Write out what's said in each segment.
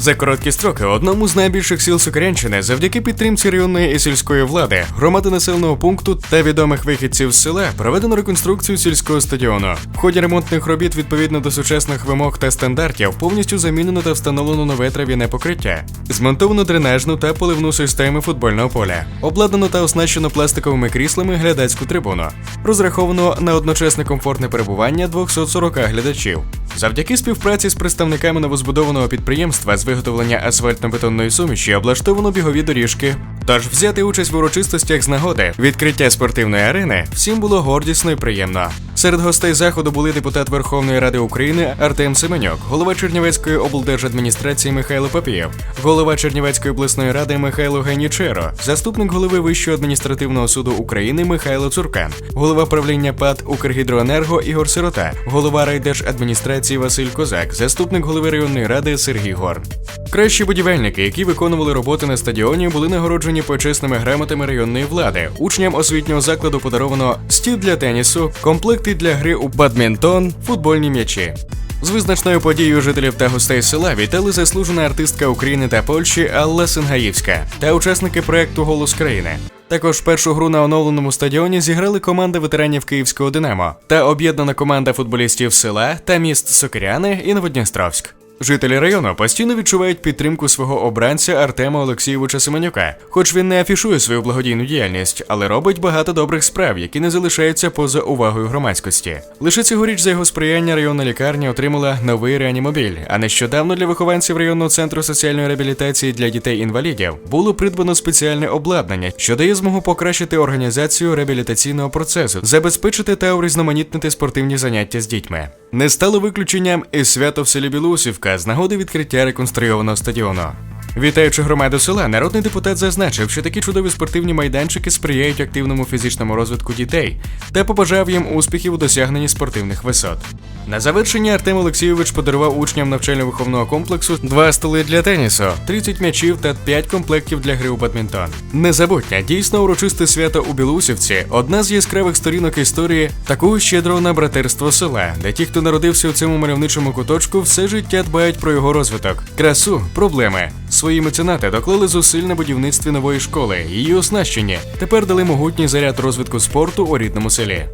За короткі строки одному з найбільших сіл Сокирянщини завдяки підтримці районної і сільської влади, громади населеного пункту та відомих вихідців з села проведено реконструкцію сільського стадіону. В ході ремонтних робіт відповідно до сучасних вимог та стандартів повністю замінено та встановлено нове трав'яне покриття, змонтовано дренажну та поливну системи футбольного поля, обладнано та оснащено пластиковими кріслами глядацьку трибуну, розраховано на одночасне комфортне перебування 240 глядачів. Завдяки співпраці з представниками новозбудованого підприємства з виготовлення асфальтно-бетонної суміші облаштовано бігові доріжки. Тож взяти участь в урочистостях з нагоди відкриття спортивної арени всім було гордісно і приємно. Серед гостей заходу були депутат Верховної Ради України Артем Семенюк, голова Чернівецької облдержадміністрації Михайло Папієв, голова Чернівецької обласної ради Михайло Гайнічеро, заступник голови Вищого адміністративного суду України Михайло Цуркан, голова правління ПАД Укргідроенерго Ігор Сирота, голова райдержадміністрації Василь Козак, заступник голови районної ради Сергій Горн. Кращі будівельники, які виконували роботи на стадіоні, були нагороджені почесними грамотами районної влади. Учням освітнього закладу подаровано стіл для тенісу, комплекти для гри у бадмінтон, футбольні м'ячі. З визначною подією жителів та гостей села вітали заслужена артистка України та Польщі Алла Сингаївська та учасники проекту Голос країни. Також першу гру на оновленому стадіоні зіграли команда ветеранів Київського Динамо та об'єднана команда футболістів села та міст Сокиряни і Новодністровськ. Жителі району постійно відчувають підтримку свого обранця Артема Олексійовича Семенюка, хоч він не афішує свою благодійну діяльність, але робить багато добрих справ, які не залишаються поза увагою громадськості. Лише цьогоріч за його сприяння районна лікарня отримала новий реанімобіль. А нещодавно для вихованців районного центру соціальної реабілітації для дітей-інвалідів було придбано спеціальне обладнання, що дає змогу покращити організацію реабілітаційного процесу, забезпечити та урізноманітнити спортивні заняття з дітьми. Не стало виключенням і свято в селі Білоусівка з нагоди відкриття реконструйованого стадіону. Вітаючи громаду села, народний депутат зазначив, що такі чудові спортивні майданчики сприяють активному фізичному розвитку дітей та побажав їм успіхів у досягненні спортивних висот. На завершення Артем Олексійович подарував учням навчально-виховного комплексу два столи для тенісу, 30 м'ячів та 5 комплектів для гри у бадмінтон. Незабутня, дійсно урочисте свято у Білоусівці одна з яскравих сторінок історії такого щедрого на братерство села, де ті, хто народився у цьому мальовничому куточку, все життя дбають про його розвиток, красу, проблеми. Свої меценати доклали зусиль на будівництві нової школи, її оснащення. Тепер дали могутній заряд розвитку спорту у рідному селі.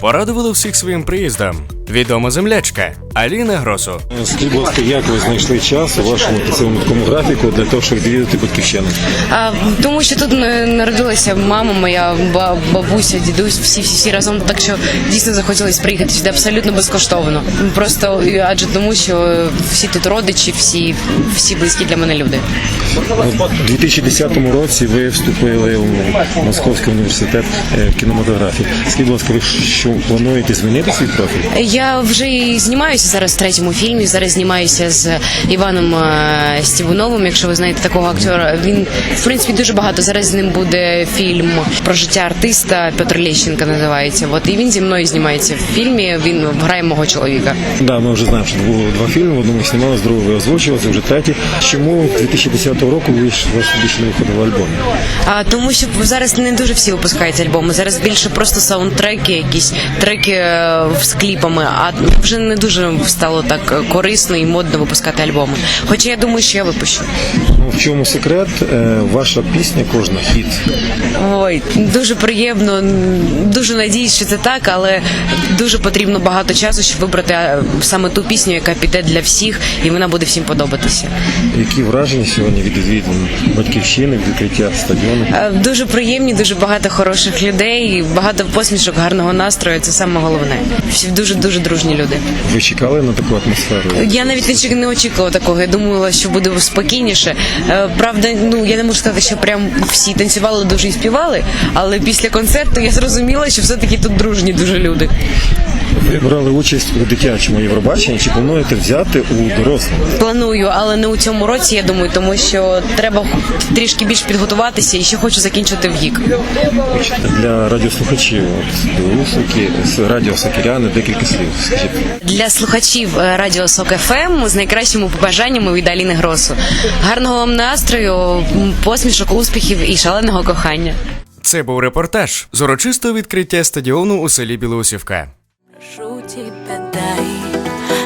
Порадували всіх своїм приїздом. Відома землячка Аліна Гросу. Скажіть, будь ласка, як ви знайшли час у вашому працівному такому графіку для того, щоб відвідати батьківщину? А, тому що тут е, народилася мама моя, бабуся, дідусь, всі, всі, всі разом. Так що дійсно захотілося приїхати сюди абсолютно безкоштовно. Просто е, адже тому, що е, всі тут родичі, всі, всі близькі для мене люди. У 2010 році ви вступили у Московський університет е, кінематографії. Скажіть, будь ласка, ви що плануєте змінити свій профіль? Я вже і знімаюся зараз в третьому фільмі. Зараз знімаюся з Іваном е, Стівуновим, якщо ви знаєте такого актора. Він в принципі дуже багато. Зараз з ним буде фільм про життя артиста. Петр Лещенко називається. От і він зі мною знімається в фільмі. Він грає мого чоловіка. Да, ми вже знаємо, що було два фільми. В одному знімали, з другого ви це вже третій. Чому 2010 року ви ж більше не виходили альбоми? А тому, що зараз не дуже всі випускають альбоми. Зараз більше просто саундтреки, якісь треки е, з кліпами. А вже не дуже стало так корисно і модно випускати альбоми. Хоча я думаю, що я випущу. Ну, в чому секрет? Е, Ваша пісня кожна хіт. Ой, дуже приємно, дуже надіюсь, що це так, але дуже потрібно багато часу, щоб вибрати саме ту пісню, яка піде для всіх, і вона буде всім подобатися. Які враження сьогодні від відвідин батьківщини, відкриття стадіону? Е, Дуже приємні, дуже багато хороших людей, багато посмішок, гарного настрою. Це саме головне. Всі дуже дуже дружні люди. Ви чекали на таку атмосферу? Я навіть не очікувала такого. Я думала, що буде спокійніше. Е, Правда, ну я не можу сказати, що прям всі танцювали дуже і співали, але після концерту я зрозуміла, що все таки тут дружні дуже люди. Ви брали участь у дитячому Євробаченні. Чи плануєте взяти у дорослому? Планую, але не у цьому році, я думаю, тому що треба трішки більш підготуватися і ще хочу закінчити в ГІК. Для радіослухачів от, білорусики, з радіо Сокиряни декілька слів. Скажіть. Для слухачів е, Радіо Сок ФМ з найкращими побажаннями від Аліни Гросу. Гарного вам настрою, м, посмішок, успіхів і шаленого кохання. Це був репортаж з урочистого відкриття стадіону у селі Білоусівка. дай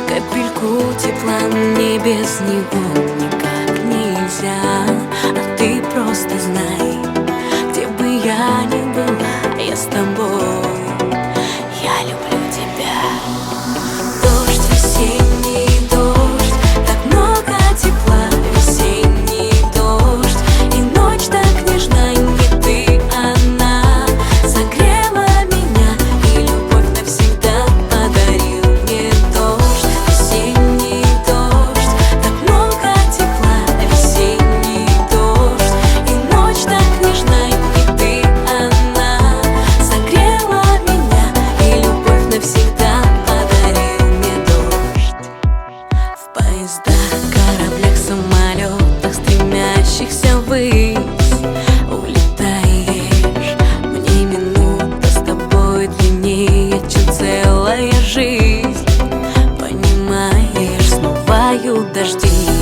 Капельку тепла мне без него никак нельзя. А ты просто знай, где бы я ни была, я с тобой. дождей.